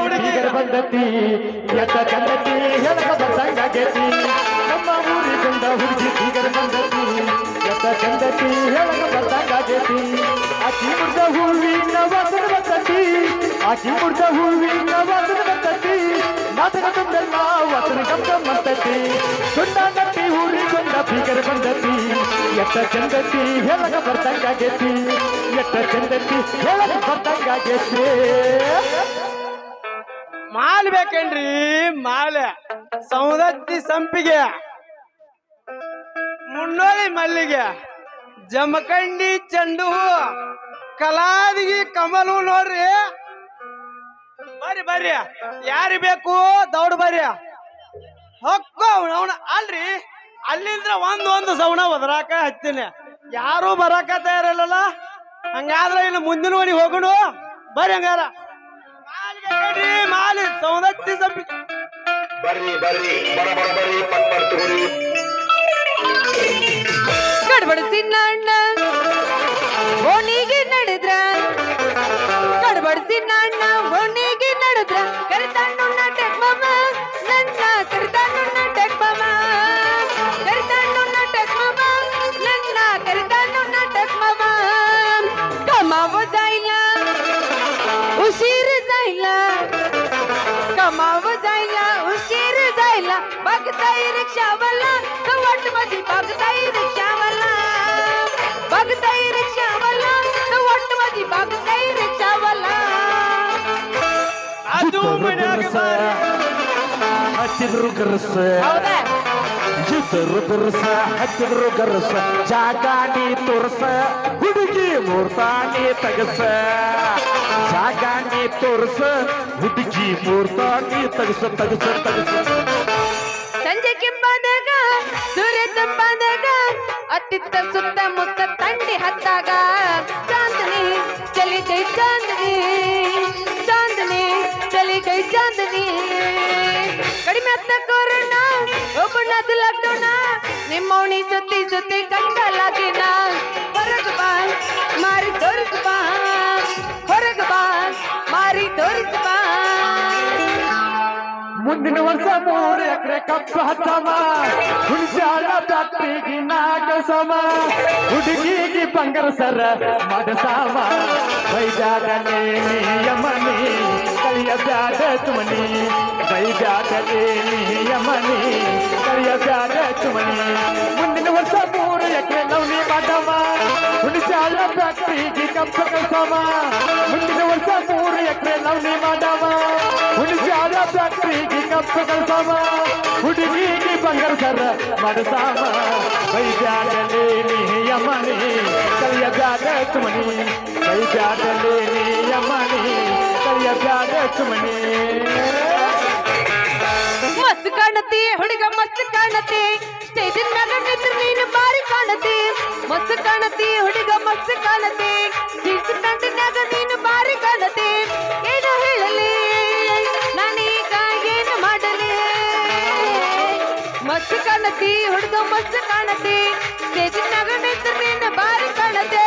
ಹುಡುಗಿಗರ ಬಂದತಿ ಎತ್ತ ಚಂದತಿ ಹೆಲಕ ಸಂಗತಿ ನಮ್ಮ ಊರಿಗೊಂಡ ಹುಡುಗಿ ಬೀಗರ ಬಂದತಿ ಎತ್ತ ಚಂದತಿ ಹೆಲಕ ಸಂಗತಿ ಅತಿ ಮುರ್ದ ಹೂವಿನ ವಾಸನ ಬರ್ತತಿ ಅತಿ ಮುರ್ದ ಹೂವಿನ ವಾಸನ ಬರ್ತತಿ ಮಾತನ ತುಂಬೆಲ್ಲ ವಾಸನ ಕಂದ ಬರ್ತತಿ ಸುಣ್ಣ ನಟ್ಟಿ ಊರಿಗೊಂಡ ಬೀಗರ ಬಂದತಿ ಎತ್ತ ಚಂದತಿ ಹೆಲಕ ಗೆತಿ ಎತ್ತ ಚಂದತಿ ಹೆಲಕ ಬರ್ದಂಗಾಗೈತಿ ಮಾಲ್ ಬೇಕೇನ್ರಿ? ಮಾಲೆ. ಸೌದತ್ತಿ ಸಂಪಿಗೆ. ಮುನ್ನೋಳಿ ಮಲ್ಲಿಗೆ. ಜಮಖಂಡಿ ಚೆಂಡು ಕಲಾದಿಗಿ ಕಮಲು ನೋಡ್ರಿ. ಬರ್ರಿ ಬರ್ರಿ. ಯಾರಿ ಬೇಕು? ದೌಡ್ ಬರ್ರಿ. ಹೊಕ್ಕೋ ಅವನ ಅಲ್ರಿ. ಅಲ್ಲಿಂದ್ರ ಒಂದ್, ಒಂದು ಸೌಣ ಒದರಾಕ ಹತ್ತಿನಿ. ಯಾರು ಬರಾಕ ತಯಾರಿಲ್ಲಲ್ಲ? ಹಂಗಾದ್ರೆ ಇನ್ನು ಮುಂದಿನ ಮನೆಗೆ ಹೋಗೋಣ. ಬರ್ರಿ ಹಂಗಾರ. ಮಾಲ್ ಬೇಕೇನ್ರಿ ಮಾಲ್ ಸೌದತ್ತಿ ಸಂಪಿಗೆ ಬರ್ರಿ ಬರ್ರಿ ಬಡ ಬಡ ಬರ್ರಿ ಪಟ್ ಪಟ್ ತಗೋರಿ ಗಡ್ಬಡಿಸಿ ನನ್ನ ಓಣಿಗೆ ನಡೆದ್ರ ಗಡ್ಬಡಿಸಿ ನನ್ನ ಓಣಿಗೆ ನಡೆದ್ರ ಕರಿತಾಂಡು ನಾಟಕ್ ಮಾಮ बघताई रिक्षावाला तो वाट माझी बघताई रिक्षावाला बघताई रिक्षावाला तो वाट माझी बघताई रिक्षावाला ಅದು ಮನ್ಯಾಗ ಬಾರಿ. ಹಚ್ಚಿದ್ರು ಗರಸ ಹೌದಾ ಜಿದ್ದರು ಬಿರುಸ ಹಚ್ಚಿದ್ರು ಗರಸ ಜಾಗಾನಿ ತೋರ್ಸ ಹುಡುಗಿ ಮೂರ್ತಾನಿ ತಗಸ ಜಾಗಾನಿ ತೋರ್ಸ ಹುಡುಗಿ ಮೂರ್ತಾನಿ ತಗಸ ತಗಸ ತಗಸ ಸೂರ್ಯ ತಂಪಾದಾಗ ಅತ್ತಿತ್ತ ಸುತ್ತ ಮುತ್ತ ತಂಡಿ ಹತ್ತಾಗ ಚಾಂದನಿ ಚಲಿ ಗೈ ಚಾಂದನಿ ಚಾಂದನಿ ಚಲಿ ಗೈ ಚಾಂದನಿ ಕಡಿಮೆ ಹತ್ತ ಕೊರೋಣ ಒಬ್ಬಣ್ಣದ ಲಾಕ್ಡೌನ ನಿಮ್ಮವಣಿ ಸುತ್ತಿ ಸುತ್ತಿ ಕಂಡಲಾದಿನ ಹೊರಗೆ ಬಾ ಮಾರಿ ತೋರಿಸು ಬಾ ಹೊರಗೆ ಬಾ ಮಾರಿ ತೋರಿಸು ಬಾ ಮುಂದಿನ ವರ್ಷ ಮೂರು ಎಕರೆ ಕಪ್ಪ ಹಚ್ಚಮ ಹುಣಸಾಳ ಬ್ಯಾಟ್ರಿಗೆ ನಾಗ ಸಮ ಹುಡುಗಿಗೆ ಬಂಗಾರ ಸರ ಮದಸಾಮ ಬೈದಾಡಲೇ ಯಮನಿ ಕಳಿಯ ಬ್ಯಾಡ ತುಮನಿ ಬೈದಾಡಲೇ ಯಮನಿ ಕಳಿಯ ಬ್ಯಾಡ ತುಮನಿ. ಮುಂದಿನ ವರ್ಷ ಮೂರು ಎಕರೆ ನವನಿ ಮಾಡವ ಹುಣಸಾಳ ಫ್ಯಾಕ್ಟ್ರಿಗೆ ಕಪ್ಪು ಕಸಮ ಮುಂದಿನ ವರ್ಷ ಮೂರು ಎಕರೆ ನವನಿ ಮಾಡವ ಹುಣಸಾಳ ಫ್ಯಾಕ್ಟ್ರಿಗೆ ಕಪ್ಪು ಕಳ್ಸಾಮ ಹುಡುಗಿಗೆ ಬಂಗಾರ ಸರ ಯಮನಿ ಕಲಿಯ ಬ್ಯಾಡ ಸುಮನಿ ಬೈದ್ಯಾಡಲೇ ನೀ ಯಮನಿ. ಕಲಿಯ ಬ್ಯಾಡ ಸುಮನಿ ಮಸ್ತ್ ಕಾಣತಿ, ಹುಡುಗ ಮಸ್ತ್ ಕಾಣತಿ. ಸ್ಟೇಜಿನ ಮ್ಯಾಗ ನಿಂತ್ರ ನೀನು ಬಾರಿ ಕಾಣತಿ. ಮಸ್ತ್ ಕಾಣತಿ, ಹುಡುಗ ಮಸ್ತ್ ಕಾಣತಿ. ಜೀನ್ಸ್ ಪ್ಯಾಂಟಿನ್ಯಾಗ ನೀನು ಬಾರಿ ಕಾಣತಿ. ಏನು ಹೇಳಲಿ? ನಾನೀಗ ಏನು ಮಾಡಲಿ? ಮಸ್ತ್ ಕಾಣತಿ, ಹುಡುಗ ಮಸ್ತ್ ಕಾಣತಿ. ಸ್ಟೇಜಿನ ಮ್ಯಾಗ ನಿಂತ್ರ ನೀನು ಬಾರಿ ಕಾಣತಿ.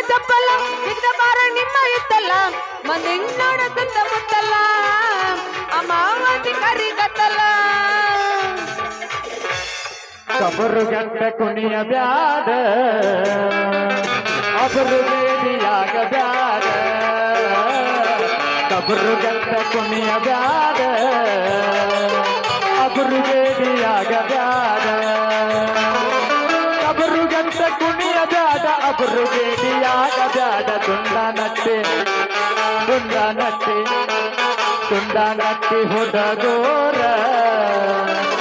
ಇದ್ದ ಬಾರ ನಿಮ್ಮ ಇತ್ತಲ್ಲ. ಮಂದಿನ್ನೋಡ ಸುತ್ತ ಮುತ್ತಲ್ಲ. ಅಮಾವಾಸಿ ಕರಿಗತ್ತಲ್ಲ. ಕಬರು ಗಂಟ ಕುಣಿಯ ಬ್ಯಾಡ. ಅಬರು ಬೇಡಿಯಾಗ ಬ್ಯಾಡ. ಕಬರು ಗಂಟ ಕುಣಿಯ ಬ್ಯಾಡ. ಅಬರು ಬೇಡಿಯಾಗ ಬ್ಯಾಡ. ಬ್ಯಾಡ ಅಬರು ಬೇಡಿಯಾಗ ಬ್ಯಾಡ ತುಂಡ ನಟ್ಟೆ ತುಂಡ ನಟ್ಟೆ ತುಂಡ ನಟ್ಟಿ ಹುಡಗೋರ.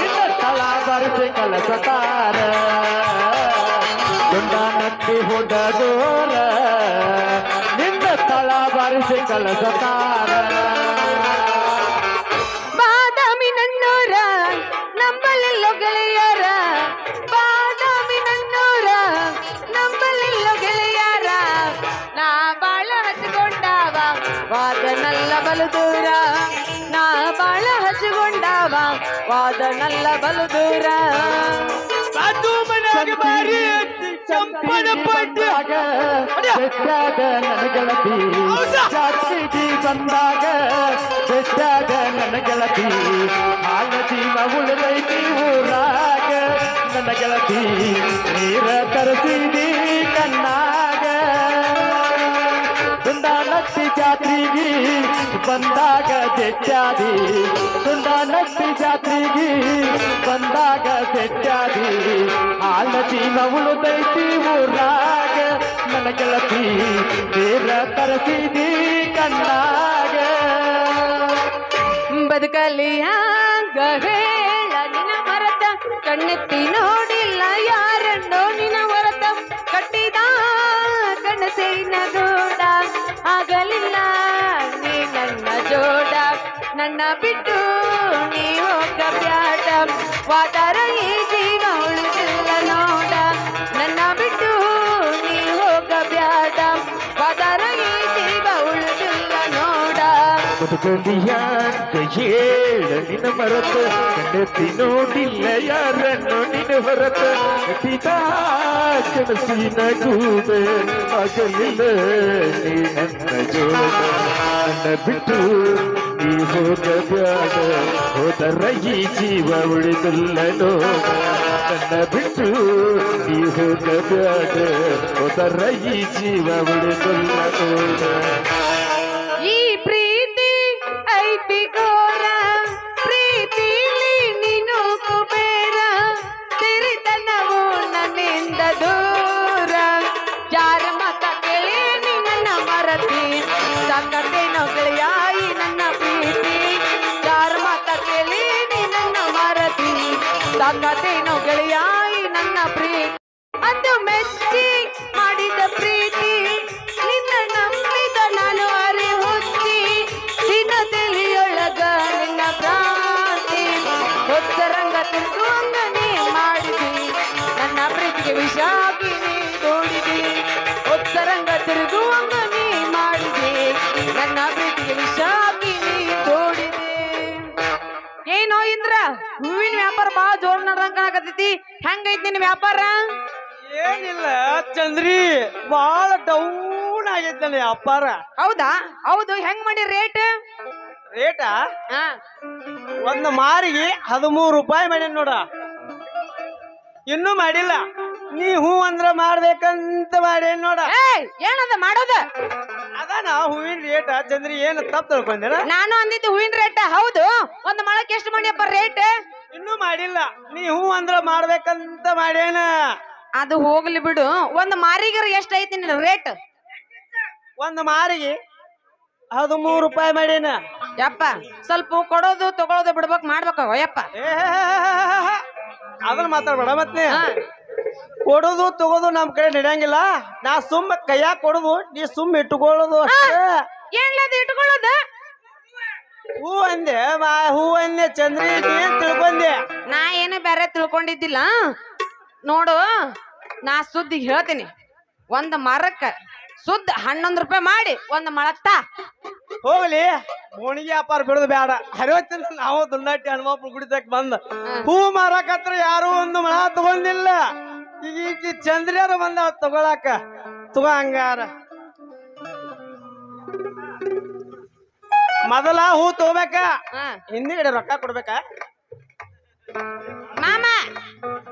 ನಿನ್ನ ತಳ ಬರ್ಸಿ ಕಲಸತಾರ. ತುಂಡ ನಟ್ಟಿ ಹುಡಗೋರ ನಿನ್ನ ತಳ ಬರ್ಸಿ ಕಲಸತಾರ. ಬಲು ದೂರ ನಾ ಬಾಳ ಹಚ್ಚಿಕೊಂಡಾವ ವಾದನಲ್ಲ ಬಲು ದೂರ. ಅದು ಮನ್ಯಾಗ ಬಾರಿ ಚಂಪನ ಪಟ್ಟಿ. ಬೆಟ್ಟಾದ ನನ್ನ ಗೆಳತಿ ಬಂದಾಗ ಬೆಟ್ಟಾದ ನನ್ನ ಗೆಳತಿ ಹಾಲತಿ ಉಳಿದೈತಿ ಊರಾಗ. ನನ್ನ ಗೆಳತಿ ನೀರ ತರಿಸಿದಿ ಕಣ್ಣಾಗ. ನಟ್ಟಿ ಜಾತ್ರೆಗೆ ಬಂದಾಗ ಬೆಟ್ಟಾದಿ ನಟ್ಟಿ ಜಾತ್ರೆಗೆ ಬಂದಾಗ ಜೆಚ್ಚಾದಿ. ಆಲತಿ ನವಳು ಉಳಿದೈತಿ ಊರಾಗ ನನ್ನ ಗೆಳತಿ ದೇವ ತರಸಿದಿ ಕಣ್ಣಾಗ. ಬದುಕಲಿಯಾಗ ಹೇಳ ನಿನ ಮರತ ಕಣ್ಣೆತ್ತಿ ನೋಡಿಲ್ಲ ಬಿಟ್ಟು ನೀ ಹೋಗ ಬ್ಯಾಡ. ವಾದರ ಈ ಜೀವ ಉಳಿದಿಲ್ಲ ನೋಡ. ನನ್ನ ಬಿಟ್ಟು ನೀ ಹೋಗ ಬ್ಯಾಡ. ವಾದರ ಈ ಜೀವ ಉಳಿದಿಲ್ಲ ನೋಡ. ಬದುಕಲಿಯಾಗ ಹೇಳ ನಿನ್ನ ಮರತ. ಕಣ್ಣೆತ್ತಿ ನೋಡಿಲ್ಲ ಯಾರನ್ನು ನಿನ್ನ ಹೊರತ. ಕಟ್ಟಿದ ಕನಸಿನ ಗೂಡೆ ಆಗಲಿಲ್ಲ ನೀ ನನ್ನ ಜೋಡ ನನ್ನ ಬಿಟ್ಟು ನೀ ಹೋಗಬ್ಯಾಡ ಹೋದರ ಈ ಜೀವ ಉಳಿದಿಲ್ಲ ನೋಡ ನನ್ನ ಬಿಟ್ಟು ನೀ ಹೋಗಬ್ಯಾಡ ಹೋದರ ಈ ಜೀವ ಉಳಿದಿಲ್ಲ ನೋಡ ಈ ಪ್ರೀತಿ ಐತಿ ಘೋರ ಪ್ರೀತಿಲಿ ನೀನು ಕುಬೇರ ಸಿರಿತನವು ನನ್ನಿಂದ ದೂರ ಯಾರ ಮತ ಕೇಳಿ ನೀ ನನ್ನ ಮರತಿ ಸಾಕತ್ತೇನೋ ಸಾಕತ್ತೇನೋ ಗೆಳೆಯಾಯಿ ನನ್ನ ಪ್ರೀತಿ. ಅಂದು ಮೆಚ್ಚಿ ಮಾಡಿದ ಪ್ರೀತಿ. ನಿನ್ನ ನಂಬಿದ ನಾನು ಅರಿ ಹುಚ್ಚಿ ದಿನ ತಿಳಿಯೊಳಗ ನಿನ್ನ ಭ್ರಾಂತಿ. ಹೊತ್ತರಂಗ ತಿರುಗುವಂಗ ನೀ ಮಾಡಿದಿ. ನನ್ನ ಪ್ರೀತಿಗೆ ವಿಷ ಕಾಣಕತ್ತೈತಿ ಹೆಂಗೈತಿ ನಿನ್ ವ್ಯಾಪಾರ? ಏನಿಲ್ಲ ಚಂದ್ರಿ ಬಹಳ ಡೌನ್ ಆಗೈತಿ ನನ್ನ ವ್ಯಾಪಾರ. ಹೌದಾ? ಹೌದು ಹೆಂಗ್ ಮಾಡಿ ರೇಟ್ ರೇಟ ಒಂದು ಮಾರಿಗೆ ಹದಿಮೂರು ರೂಪಾಯಿ ಮಾಡಿ ನೋಡ. ಇನ್ನೂ ಮಾಡಿಲ್ಲ. ನೀ ಹೂ ಅಂದ್ರ ಮಾಡ್ಬೇಕಂತ ಮಾಡಿ ನೋಡ. ಏಯ್ ಏನದ ಮಾಡೋದ? ಅದಾನ ಹೂವಿನ ರೇಟ ಚಂದ್ರಿ ಏನು ತಪ್ಪು ತಿಳ್ಕೊಂಡೇನ? ನಾನು ಅಂದಿದ್ದು ಹೂವಿನ ರೇಟ್ ಹೌದು. ಒಂದ್ ಮೊಳಕ್ಕೆ ಎಷ್ಟು ಮಾಡಿಯಪ್ಪ ರೇಟ್ ಇನ್ನೂ ಮಾಡಿಲ್ಲ. ನೀ ಹೂ ಅಂದ್ರ ಮಾಡ್ಬೇಕಂತ ಮಾಡ್ಯಾನ. ಅದು ಹೋಗ್ಲಿ ಬಿಡು. ಒಂದ್ ಮಾರಿಗರ ಎಷ್ಟ್ ಐತಿ ನಿನ್ ರೇಟ್ ಒಂದು ಮಾರಿಗೆ ಹದಿಮೂರು ರೂಪಾಯಿ ಮಾಡೇನ ಯಪ್ಪ ಸ್ವಲ್ಪ ಕೊಡೋದು ತಗೊಳೋದು ಬಿಡ್ಬೇಕು ಮಾಡ್ಬೇಕು ಯಪ್ಪ. ಅದನ್ನ ಮಾತಾಡ್ಬೇಡ ಮತ್ತೆ. ಕೊಡೋದು ತಗೋದು ನಮ್ ಕಡೆ ನಡೆಯಂಗಿಲ್ಲ. ನಾ ಸುಮ್ಮ ಕೈಯಾಗ ಕೊಡೋದು ನೀ ಸುಮ್ಮ ಇಟ್ಕೊಳ್ಳೋದು ಅಷ್ಟೇ. ಏನ್ಲದು ಇಟ್ಕೊಳ್ಳೋದು? ಹೂ ಅಂದೆ ಮಾ ಹೂ ಅಂದೆ ಚಂದ್ರ ಏನ್ ತಿಳ್ಕೊಂಡೆ? ನಾ ಏನು ಬೇರೆ ತಿಳ್ಕೊಂಡಿದ್ದಿಲ್ಲ. ನೋಡು ನಾ ಸುದ್ದಿ ಹೇಳ್ತೀನಿ. ಒಂದ್ ಮರಕ್ಕ ಸುದ್ದ ಹನ್ನೊಂದು ರೂಪಾಯಿ ಮಾಡಿ ಒಂದ್ ಮಳಕ್ತ ಹೋಗ್ಲಿ ಬೋಣಿಗೆ ವ್ಯಾಪಾರ ಬಿಡುದು ಬೇಡ ಹರಿವತ್ತಿನ ನಾವು ದುಂಡಾಟಿ ಹನುಮಪ್ಪ ಕುಡಿತಕ್ ಬಂದ. ಹೂ. ಮರಕತ್ರ ಯಾರು ಒಂದು ಮಳ ತಗೊಂಡಿಲ್ಲ. ಈಗ ಈಕಿ ಚಂದ್ರಿಯಾರು ಬಂದ ತಗೊಳಕ. ತಗೋ ಹಂಗಾರ. ಮೊದಲ ಹೂ ತಗೋಬೇಕ? ಹಾ. ಹಿಂದಿಗಡೆ ರೊಕ್ಕ ಕೊಡ್ಬೇಕಾ? ಮಾಮ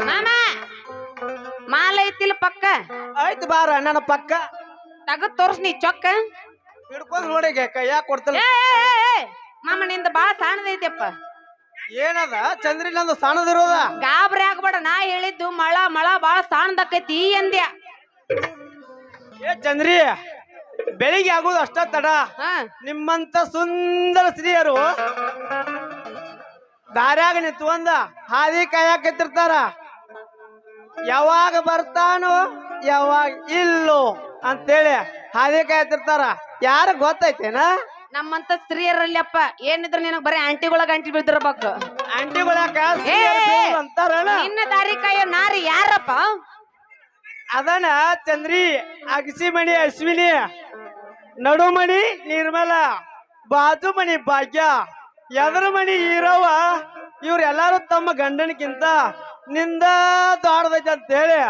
ಮಾಮ ಮಾಲ ಐತಿಲ್ಲ ಪಕ್ಕ. ಆಯ್ತು ಬಾರ ನನ್ನ ಪಕ್ಕ. ತಗದ್ ತೋರ್ಸ್ ನೀ ಚೊಕ್ಕ. ಹಿಡ್ಕೊಂಡ್ ನೋಡಿ ಕೈಯಾಗ ಕೊಡ್ತಲ್ಲ ಏ, ಏ, ಏ, ಏ, ಮಾಮ ನಿಂದ ಬಾಳ ಸಣ್ಣದೈತಿಯಪ್ಪ ಏನದ? ಚಂದ್ರಿ ನಂದು ಸಣ್ಣದಿರೋದ ಗಾಬರಿ ಆಗ್ಬೇಡ ನಾ ಹೇಳಿದ್ದು ಮಳ ಮಳ ಬಾಳ ಸಣ್ಣದಕ್ಕೈತಿ ಅಂದ್ಯ. ಏ ಚಂದ್ರಿ ಬೆಳಿಗ್ಗೆ ಆಗೋದು ಅಷ್ಟ ತಡ. ಹಾ. ನಿಮ್ಮಂತ ಸುಂದರ ಸ್ತ್ರೀಯರು ದಾರ್ಯಾಗ ನಿಂತ್ಕೊಂಡ ಹಾದಿ ಕಾಯಕತ್ತಿರ್ತಾರ ಯಾವಾಗ ಬರ್ತಾನೋ ಯಾವಾಗ ಇಲ್ಲೋ ಅಂತೇಳಿ ಹಾದಿ ಕಾಯತಿರ್ತಾರ ಯಾರ ಗೊತ್ತೈತೇನ? ನಮ್ಮಂತ ಸ್ತ್ರೀಯರಲ್ಲಪ್ಪ ಏನಿದ್ರು ನಿನಗ್ ಬರೀ ಆಂಟಿಗಳ ಗಂಟಿ ಏ. ಅಂತಾರಲ್ಲ. ನಿನ್ನ ದಾರಿ ಕಾಯೋ ನಾರಿ ಯಾರಪ್ಪ? ಅದನ್ನ ಚಂದ್ರಿ ಅಗಸಿಮಣಿ ಅಶ್ವಿನಿ ನಡುಮಣಿ ನಿರ್ಮಲ ಬಾಜು ಮಣಿ ಭಾಗ್ಯ ಎದರ ಮಣಿ ಈರವ್ವ ಇವ್ರೆಲ್ಲಾರು ತಮ್ಮ ಗಂಡನಕ್ಕಿಂತ ನಿಂದ ದೊಡ್ಡದೈತೆ ಅಂತ ಹೇಳಿ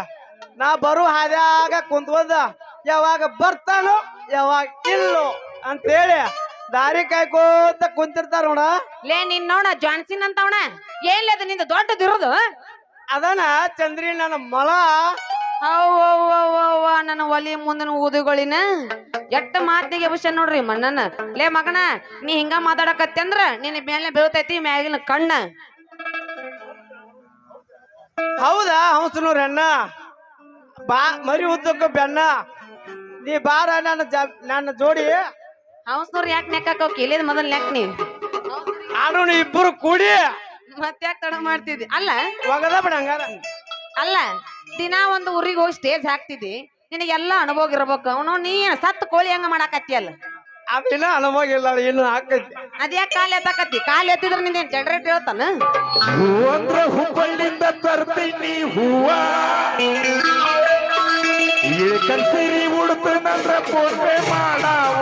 ನಾ ಬರು ಹಾದ್ಯಾಗ ಕುಂತ್ಕೊಂಡ ಯಾವಾಗ ಬರ್ತಾನೋ ಯಾವಾಗ ಇಲ್ಲೋ ಅಂತೇಳಿ ದಾರಿ ಕಾಯ್ಕೋತ ಕುಂತಿರ್ತಾರ ನೋಡ. ಲೇ ನಿನ್ ನೋಡ ಜಾನ್ಸಿನ್ ಅಂತವಣ ಏನ್ಲೇ ಅದು ನಿಂದ ದೊಡ್ಡದಿರೋದು? ಅದನ್ನ ಚಂದ್ರಿ ನನ್ನ ಮಳ ಅವ್ವ ನನ್ನ ಒಲಿ ಮುಂದಿನ ಊದುಗಳಿನ. ಎಟ್ಟ ಮಾತಿಗೆ ವಿಷಯ ನೋಡ್ರಿ ಮಣ್ಣನ ಲೇ ಮಗನ ನೀ ಹಿಂಗ ಮಾತಾಡಕತ್ತಿ ಅಂದ್ರ ನಿನ್ನ ಮೇಲೆ ಬೀಳ್ತೈತಿ ಮ್ಯಾಗಿನ ಕಣ್ಣ. ಹೌದಾ ಹಂಸನೂರ್ ಅಣ್ಣ? ಬಾ ಮರಿ ಉದ್ದಕ್ಕ ಬೆನ್ನ. ನೀ ಬಾರ ನನ್ನ ಜ ನನ್ನ ಜೋಡಿ. ಹಂಸನೂರ್ ಯಾಕೆ ನೆಕ್ಕಾಕ ಇಲ್ಲಿದ್ ಮೊದಲ್ ನೆಕ್ ನೀ. ಆಡೋಣ ಇಬ್ಬರು ಕೂಡಿ. ಮತ್ತೆ ಯಾಕೆ ತಡ ಮಾಡ್ತಿದ್ದಿ? ಅಲ್ಲ. ಹೋಗದ ಬಿಡ ಹಂಗಾರ. ಅಲ್ಲ. ದಿನ ಒಂದು ಊರಿಗೆ ಹೋಗಿ ಸ್ಟೇಜ್ ಹಾಕ್ತಿದ್ದಿ ನಿನಗೆಲ್ಲ ಅನುಭವ ಇರ್ಬೇಕು. ಅವನು ನೀ ಸತ್ತು ಕೋಳಿ ಹಂಗ ಮಾಡಾಕತ್ತಿಯಲ್ಲ ಅದಿನ ಅನುಭವ ಇಲ್ಲ ಇನ್ನು ಹಾಕೈತಿ. ಅದ್ಯಾಕೆ ಕಾಲ್ ಎತ್ತಾಕತ್ತಿ ಕಾಲ್ ಎತ್ತಿದ್ರೆ ನಿಂದ ಜನರೇಟ್ ಹೇಳ್ತಾನ? ಹೂವಂದ್ರ ಹುಬ್ಬಳ್ಳಿಂದ ತರ್ತೀನಿ ಹೂವ. ಇಳ್ಕಲ್ ಸಿರಿ ಉಡ್ತನಂದ್ರ ಫೋನ್ ಪೇ ಮಾಡಾವ.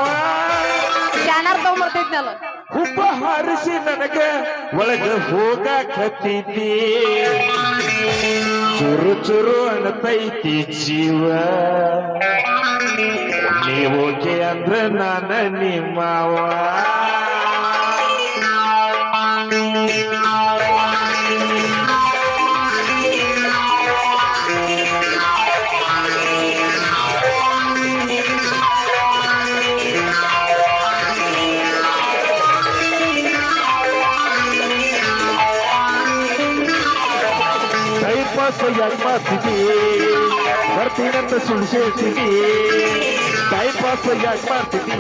ಸ್ಕ್ಯಾನರ್ ತಗೊಂಬರ್ತೈತ್ನಲ್ಲ ಹುಬ್ಬ ಹಾರಿಸಿ ನನಗೆ ಒಳಗ ಹೋಗಾಕತ್ತಿದ್ದಿ ಚುರು ಚುರು ಅನ್ತೈತಿ ಜೀವ. ನೀವೋಕೆ ಅಂದ್ರ ನಾನು ನಿಮ್ಮವ ಯಾಕೆ ಮಾಡ್ತಿದ್ದಿ ಬರ್ತೀನಂತ ಸುಳ್ಳು ಹೇಳ್ತಿದ್ದಿ ಟೈಮ್ ಪಾಸ್ ಯಾಕೆ ಮಾಡ್ತಿದ್ದಿ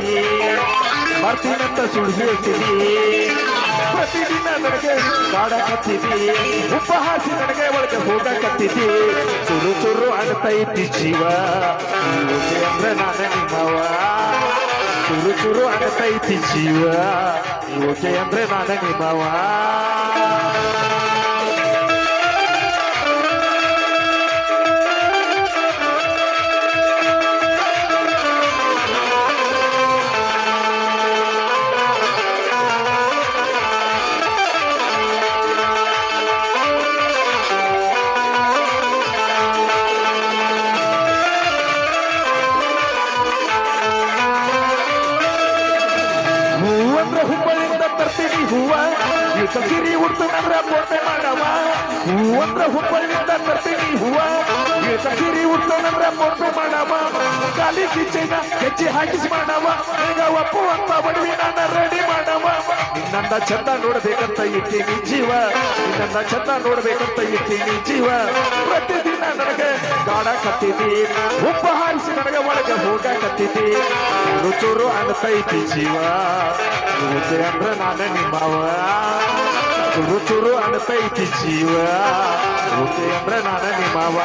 ಬರ್ತೀನಂತ ಸುಳ್ಳು ಹೇಳ್ತಿದ್ದಿ ಪ್ರತಿದಿನ ನನಗೆ ಕಾಡಕತ್ತಿದ್ದಿ ಉಪಹಾಸಿ ನನಗೆ ಒಳಗೆ ಹೋಗಕತ್ತಿದ್ದಿ ಚುರು ಚುರು ಅನ್ತೈತಿ ಜೀವ. ಇವತ್ತೆ ಅಂದ್ರೆ ನಾನು ನಿಮ್ಮವ ಚುರು ಚುರು ಅನ್ತೈತಿ ಜೀವ. ಇವತ್ತೆ ಅಂದ್ರೆ ನಾನು ನಿಮ್ಮವ ಹೂವ ಇಳ್ಕ ಸಿರಿ ಉಡ್ತನಂದ್ರ ಪೋಟೆ ಮಾಡವ ಹೂವಂದ್ರ ಹುಬ್ಬಳ್ಳಿಯಿಂದ ತರ್ತೀನಿ ಹೂವ ಇಳ್ಕ ಸಿರಿ ಉಡ್ತನಂದ್ರ ಪೋಟೆ ಮಾಡವ ಕಾಲಿ ಕಿಚ್ಚೈನ ಹೆಚ್ಚಿ ಹಾಕಿಸಿ ಮಾಡವ ಈಗ ಒಪ್ಪು ಅಂತ ಬಡವಿ ನನ್ನ ರೆಡಿ ಮಾಡವ ನಿನ್ನಂದ ಚಂದ ನೋಡ್ಬೇಕಂತ ಇದ್ದೀನಿ ಜೀವ. ನಿನ್ನಂದ ಚಂದ ನೋಡಬೇಕಂತ ಇದ್ದೀನಿ ಜೀವ. ಪ್ರತಿದಿನ ನನಗೆ ಗಾಡ ಕತ್ತಿದಿ ಉಪ್ಪ ಹಾರಿಸಿ ನನಗೆ ಒಳಗೆ ಹೋಗ ಕತ್ತಿದಿ ಚೂರು ಅನ್ತೈತಿ ಜೀವ ಇವತ್ತೆ ಅಂದ್ರೆ ನಾನೇ ನಿಮ್ಮವ ಚೂರು ಅನ್ತೈತಿ ಜೀವ ಇವತ್ತೆ ಅಂದ್ರೆ ನಾನೇ ನಿಮ್ಮವ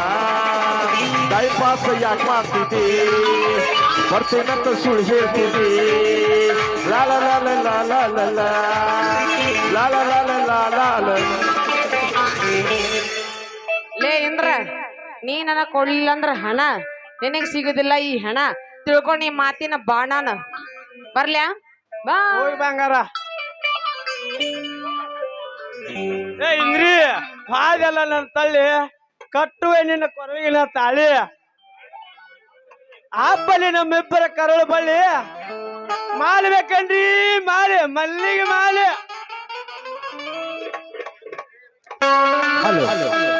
ಟೈಮ್ ಪಾಸ್ ಯಾಕೆ ಮಾಡ್ತಿದ್ದಿ ಬರ್ತೇನಂತ ಸುಳ್ಳು ಹೇಳ್ತಿದ್ದಿ ಲಾಲ ಲಾಲ ಲಾಲ ಲಾಲ ಲಾಲ ಲಾಲ ಲಾಲ ಲಾ ಲಾ ಲಾ ಲಾ ಲಾ ಲಾ ಲಾ ಲಾ ಲೇ ಇಂದ್ರ ನೀ ನನ ಕೊಡ್ಲಿಲ್ಲ ಅಂದ್ರ ಹಣ? ನಿನಗ್ ಸಿಗುದಿಲ್ಲ ಈ ಹಣ? ತಿಳ್ಕೊಂಡ್ ಈ ಮಾತಿನ ಬಾಣನ. ಬರ್ಲ್ಯಾ? ಬಾ. ಹೋಗಿ ಬಂಗಾರ. ಏ ಇಂದ್ರಿ ಹಾಗೆಲ್ಲ ನನ್ನ ತಳ್ಳಿ ಕಟ್ಟುವೆ ನಿನ್ನ ಕೊರವಿನ ತಾಳಿ. ಹಬ್ಬಲಿ ನಮ್ಮಿಬ್ಬರ ಕರಳು ಬಳ್ಳಿ. ಮಾಡ್ಬೇಕನ್ರಿ ಮಾಲೆ ಮಲ್ಲಿಗೆ ಮಾಲೆ. ಹಲೋ.